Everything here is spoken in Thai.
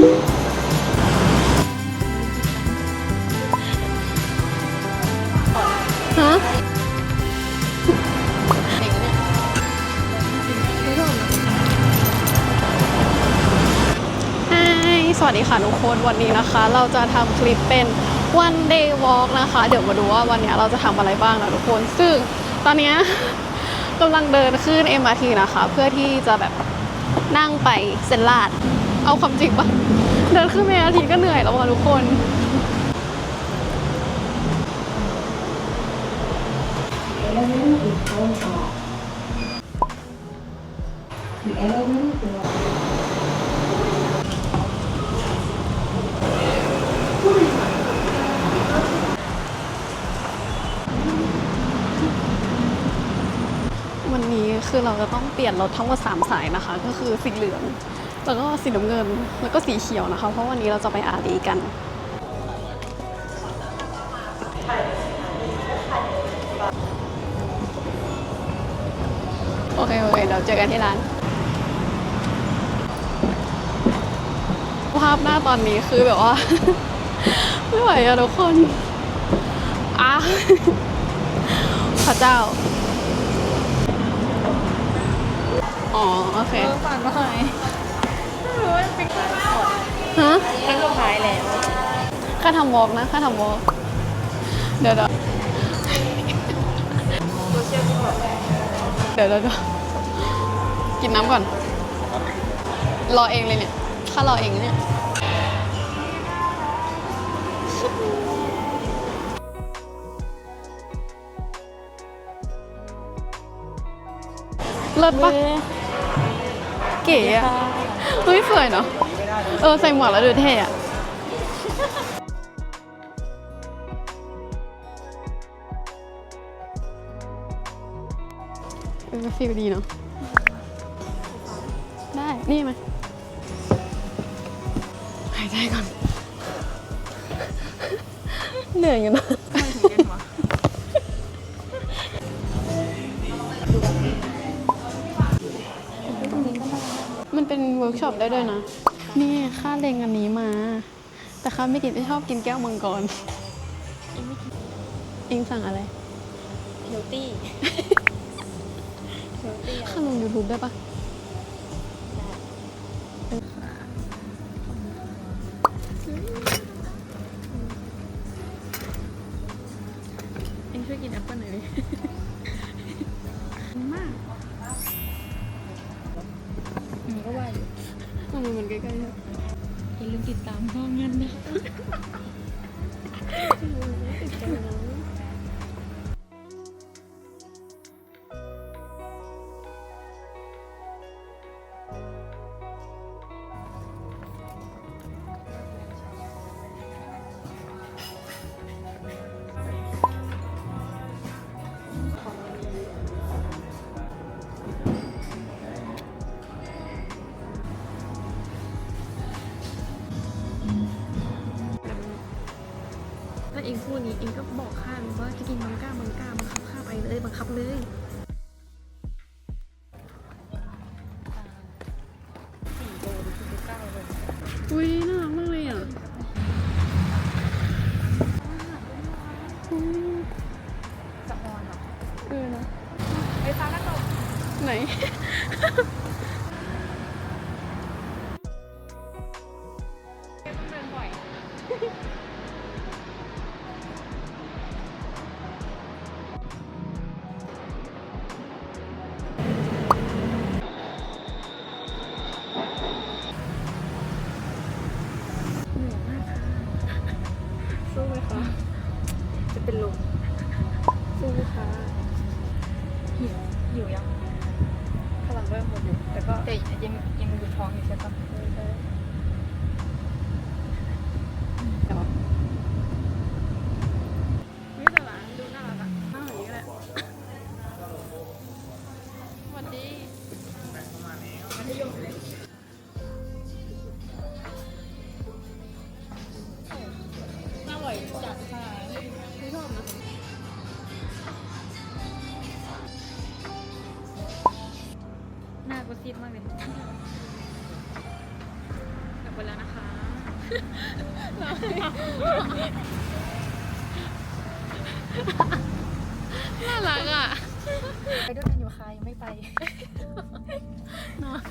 ฮะไฮสวัสดีค่ะทุกคนวันนี้นะคะ เราจะทำคลิปเป็น one day walk นะคะ เดี๋ยวมาดูว่าวันนี้เราจะทำอะไรบ้างนะทุกคน ซึ่งตอนนี้กำลังเดินขึ้น MRT นะคะ เพื่อที่จะแบบนั่งไปเซนลาด เอาความจริงปะเดินขึ้น MRT ก็เหนื่อยแล้วว่ะทุกคนวันนี้คือเราจะต้องเปลี่ยนรถทั้งหมด3สายนะคะ ก็คือสีเหลือง แล้วก็สีน้ำเงินแล้วก็สีเขียวนะคะ เพราะวันนี้เราจะไปอารีกัน โอเคโอเคเดี๋ยวเจอกันที่ร้าน ภาพหน้าตอนนี้คือแบบว่า ไม่ไหวอะทุกคนอะพระเจ้า อ๋อ โอเค เออฝันว่าไง ค่าทำวอล์กนะค่าทำวอล์กเดี๋ยวเดี๋ยวโซเชียลที่บอกเดี๋ยวเดี๋ยวเดี๋ยวกินน้ำก่อน รอเองเลยเนี่ย ค่ารอเองเนี่ยเลิศปะเก๋อะเฮ้ยสวยเนาะ เออ ใส่หมวกแล้วดูเท่อะ เออฟีลดีเนาะได้ นี่ไหมหายใจก่อน เหนื่อยอยู่นะทำไมถึงเย็นวะมันเป็นเวิร์กช็อปได้ด้วยนะ นี่ค่าเล็งอันนี้มา แต่ค่าไม่กินไม่ชอบกินแก้วมังกรอิงสั่งอะไรเฮลตี้เฮลตี้ ข้าลง YouTube ได้ปะเอ็งช่วยกินแอปเปิ้ลหน่อยดิมากอืมก็ว่าอยู่ทำไมมันใกล้ๆเนี่ยอย่าลืมติดตามห้องงั้นนะู่นี้เองก็บอกข้าเลยว่าจะกินมังก้ามังก้าบังคับข้าไปเลยบังคับเลย หมดอยู่แต่ก็แต่ยังยังอยู่ท้องอยู่ใช่ปะ หน้ากูซีดมากเลยกลับไปแล้วนะคะน่ารักอะ ไปด้วยกันอยู่ค่ะยังไม่ไปนอน